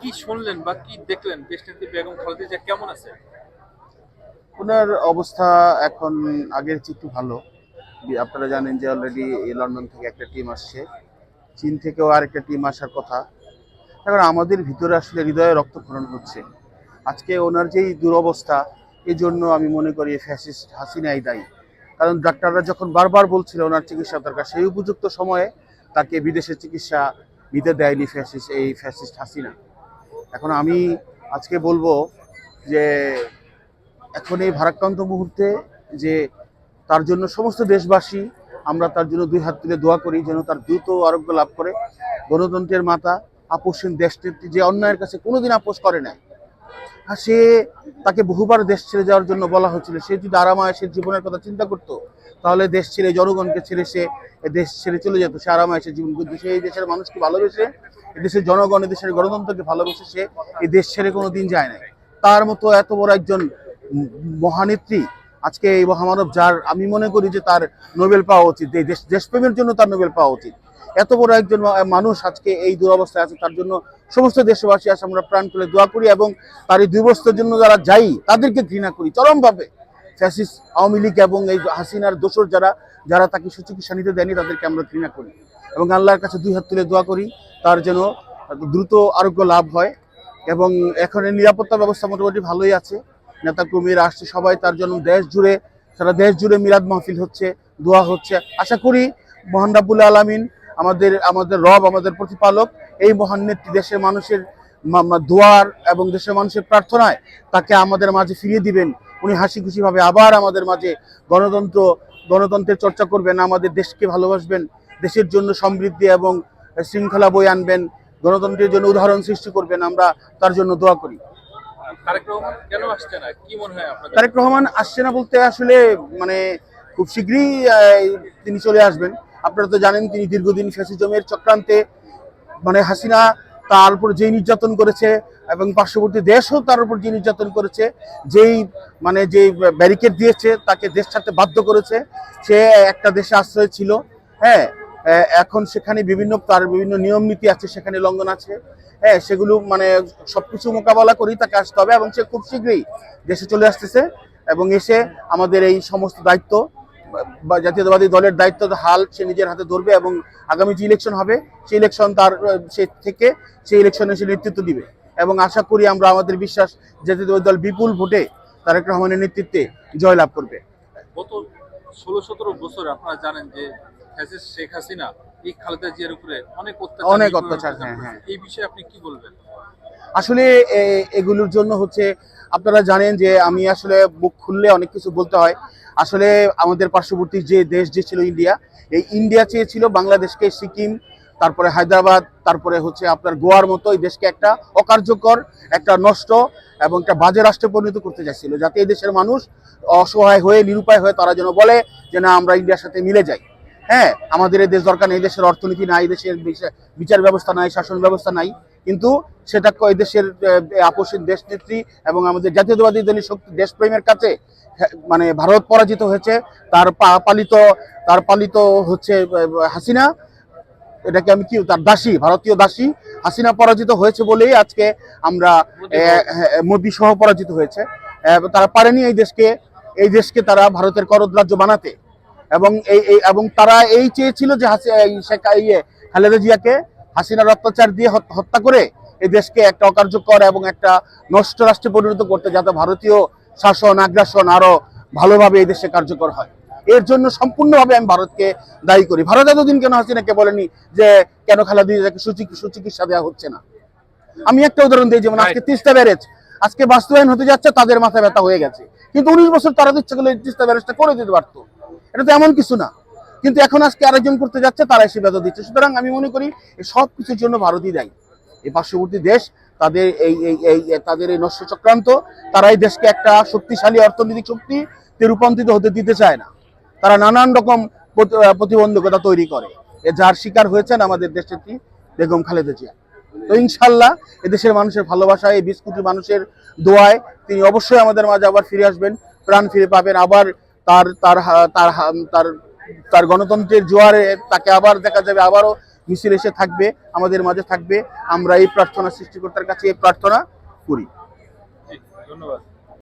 কি শুনলেন বা কি দেখলেন? দেশনেত্রী বেগম খালেদা জিয়া কেমন আছে? ওনার অবস্থা এখন আগের চেয়ে একটু ভালো। আপনারা জানেন যে অলরেডি লন্ডন থেকে একটা টিম আসছে। চীন থেকেও আরেকটা টিম আসার কথা। এখন আমাদের ভিতরে আসলে হৃদয়ে রক্তক্ষরণ হচ্ছে। আজকে ওনার যেই দুরবস্থা এই জন্য আমি মনে করি ফ্যাসিস্ট হাসিনাই দায়ী। কারণ ডাক্তাররা যখন বারবার বলছিল ওনার চিকিৎসা দরকার সেই উপযুক্ত সময়ে তাকে বিদেশে চিকিৎসা নিতে দেয়নি ফ্যাসিস্ট এই ফ্যাসিস্ট হাসিনা। এখন আমি আজকে বলব যে, এখন এই ভারাক্রান্ত মুহূর্তে যে তার জন্য সমস্ত দেশবাসী, আমরা তার জন্য দুই হাত তুলে দোয়া করি যেন তার দ্রুত আরোগ্য লাভ করে। গণতন্ত্রের মাতা আপোষহীন দেশনেত্রী যে অন্যায়ের কাছে কোনোদিন আপোষ করে নাই সে তাকে বহুবার দেশ ছেড়ে যাওয়ার জন্য বলা হয়েছিল। সে যদি আরামায়েশের জীবনের কথা চিন্তা করতো, তাহলে দেশ ছেড়ে, জনগণকে ছেড়ে সে দেশ ছেড়ে চলে যেত। সে আরামায়েশের জীবন কিন্তু সে এই দেশের মানুষকে ভালোবেসে দেশের জনগণ দেশের গণতন্ত্রকে ভালোবেসে সে এই দেশ ছেড়ে কোনো দিন যায় না তার মতো এত বড় একজন মহানেত্রী আজকে এই মহামানব, যার আমি মনে করি যে তার নোবেল পাওয়া উচিত। দেশ, দেশপ্রেমের জন্য তার নোবেল পাওয়া উচিত। এত বড় একজন মানুষ আজকে এই দুরবস্থায় আছে, তার জন্য সমস্ত দেশবাসী আছে আমরা প্রাণ খুলে দোয়া করি এবং তার এই দুরবস্থার জন্য যারা যাই, তাদেরকে ঘৃণা করি। চরমভাবে ফ্যাসিস আওয়ামী লীগ এবং এই হাসিনার দোসর যারা যারা তাকে সুচিকিৎসা নিতে দেয়নি, তাদেরকে আমরা ঘৃণা করি। এবং আল্লাহর কাছে দুই হাত তুলে দোয়া করি, তার যেন দ্রুত আরোগ্য লাভ হয় এবং এখন নিরাপত্তা ব্যবস্থা মোটামুটি ভালোই আছে। নেতা কর্মীরা আসছে, সবাই তার জন্য দেশ জুড়ে, সারা দেশ জুড়ে মিলাদ মাহফিল হচ্ছে, দোয়া হচ্ছে। আশা করি মহান রাব্বুল আলমিন আমাদের আমাদের রব আমাদের প্রতিপালক এই মহান নেত্রী দেশের মানুষের দোয়ার এবং দেশের মানুষের প্রার্থনায় তাকে আমাদের মাঝে ফিরিয়ে দিবেন। উনি হাসি খুশিভাবে আবার আমাদের মাঝে গণতন্ত্র গণতন্ত্রের চর্চা করবেন আমাদের দেশকে ভালোবাসবেন দেশের জন্য সমৃদ্ধি এবং শৃঙ্খলা বই আনবেন গণতন্ত্রের জন্য উদাহরণ সৃষ্টি করবেন আমরা তার জন্য দোয়া করি। তারেক রহমান আসছে না? মনে হয় তারেক রহমান আসছে না বলতে আসলে মানে খুব শীঘ্রই তিনি চলে আসবেন। আপনারা তো জানেন তিনি দীর্ঘদিন ফ্যাসিজমের চক্রান্তে মানে হাসিনা তার উপর যেই নির্যাতন করেছে এবং পার্শ্ববর্তী দেশও তার উপর যে নির্যাতন করেছে, যেই মানে যেই ব্যারিকেড দিয়েছে, তাকে দেশ ছাড়তে বাধ্য করেছে, সে একটা দেশে আশ্রয় ছিল। হ্যাঁ এখন সেখানে বিভিন্ন তার বিভিন্ন নিয়ম নীতি আছে, সেখানে লঙ্ঘন আছে। হ্যাঁ সেগুলো মানে সবকিছু মোকাবেলা করেই তাকে আসতে হবে এবং সে খুব শীঘ্রই দেশে চলে আসতেছে এবং এসে আমাদের এই সমস্ত দায়িত্ব জাতীয়তাবাদী দলের দায়িত্ব হাল সে নিজের হাতে ধরবে এবং আগামী যে ইলেকশন হবে সেই ইলেকশন তার সে থেকে সেই ইলেকশনে সে নেতৃত্ব দিবে। এবং আশা করি আমরা আমাদের বিশ্বাস জাতীয়তাবাদী দল বিপুল ভোটে তারেক রহমানের নেতৃত্বে জয়লাভ করবে। গত ষোলো সতেরো বছর আপনারা জানেন যে শেখ হাসিনা এই খালেদা জিয়ার উপরে অনেক অত্যাচার অনেক অত্যাচার, অত্যাচার হ্যাঁ, হ্যাঁ। এই বিষয়ে আপনি কি বলবেন? আসলে এগুলোর জন্য হচ্ছে আপনারা জানেন যে আমি আসলে বুক খুললে অনেক কিছু বলতে হয়। আসলে আমাদের পার্শ্ববর্তী যে দেশ যে ছিল ইন্ডিয়া, এই ইন্ডিয়া চেয়েছিল বাংলাদেশকে সিকিম, তারপরে হায়দ্রাবাদ, তারপরে হচ্ছে আপনার গোয়ার মতো এই দেশকে একটা অকার্যকর, একটা নষ্ট এবং একটা বাজে রাষ্ট্রে পরিণত করতে চাইছিল, যাতে এই দেশের মানুষ অসহায় হয়ে, নিরুপায় হয়ে তারা যেন বলে যে না, আমরা ইন্ডিয়ার সাথে মিলে যাই। হ্যাঁ আমাদের এই দেশ দরকার নেই, এই দেশের অর্থনীতি নাই দেশের বিচা- বিচার ব্যবস্থা নাই, শাসন ব্যবস্থা নাই। কিন্তু সেটা এই দেশের আপোষের দেশ নেত্রী এবং আমাদের জাতীয়তাবাদী দলের শক্তি দেশপ্রেমের কাছে মানে ভারত পরাজিত হয়েছে তার পালিত তার পালিত হচ্ছে হাসিনা। এটাকে আমি কি তার দাসী ভারতীয় দাসী হাসিনা পরাজিত হয়েছে বলেই আজকে আমরা মোদী সহ। পরাজিত হয়েছে। তারা পারেনি এই দেশকে এই দেশকে তারা ভারতের করদ রাজ্য বানাতে। এবং এই এবং তারা এই চেয়েছিল যে হাসি শেখ ইয়ে খালেদা জিয়াকে হাসিনার অত্যাচার দিয়ে হত্যা করে এই দেশকে একটা অকার্যকর এবং একটা নষ্ট রাষ্ট্রে পরিণত করতে যাতে ভারতীয় শাসন আগ্রাসন আরও ভালোভাবে এই দেশে কার্যকর হয়। এর জন্য সম্পূর্ণভাবে আমি ভারতকে দায়ী করি। ভারত এতদিন কেন হাসিনাকে বলেনি যে কেন খালেদা জিয়াকে সুচিক- সুচিকিৎসা দেওয়া হচ্ছে না? আমি একটা উদাহরণ দিই যেমন আজকে তিস্তা ব্যারেজ আজকে বাস্তবায়ন হতে যাচ্ছে তাদের মাথা ব্যথা হয়ে গেছে। কিন্তু উনিশ বছর তারা ইচ্ছা করলে তিস্তা ব্যারেজটা করে দিতে পারতো। এটা তো এমন কিছু না। কিন্তু এখন আজকে আরেকজন করতে যাচ্ছে, তারাই সে বেদা দিচ্ছে। সুতরাং আমি মনে করি সব কিছুর জন্য ভারতই দায়ী। এই পার্শ্ববর্তী দেশ, তাদের এই এই তাদের এই নষ্ট চক্রান্ত তারা এই দেশকে একটা শক্তিশালী অর্থনৈতিক শক্তিতে রূপান্তরিত হতে দিতে চায় না। তারা নানান রকম প্রতিবন্ধকতা তৈরি করে। এ যার শিকার হয়েছেন আমাদের দেশের কি বেগম খালেদা জিয়া। তো ইনশাল্লাহ এদেশের মানুষের ভালোবাসায় এই বিশ কোটি মানুষের দোয়ায় তিনি অবশ্যই আমাদের মাঝে আবার ফিরে আসবেন, প্রাণ ফিরে পাবেন। আবার তার তার তার তার তার গণতন্ত্রের জোয়ারে তাকে আবার দেখা যাবে, আবারও মিছিল এসে থাকবে, আমাদের মাঝে থাকবে। আমরা এই প্রার্থনা সৃষ্টিকর্তার কাছে এই প্রার্থনা করি। ধন্যবাদ।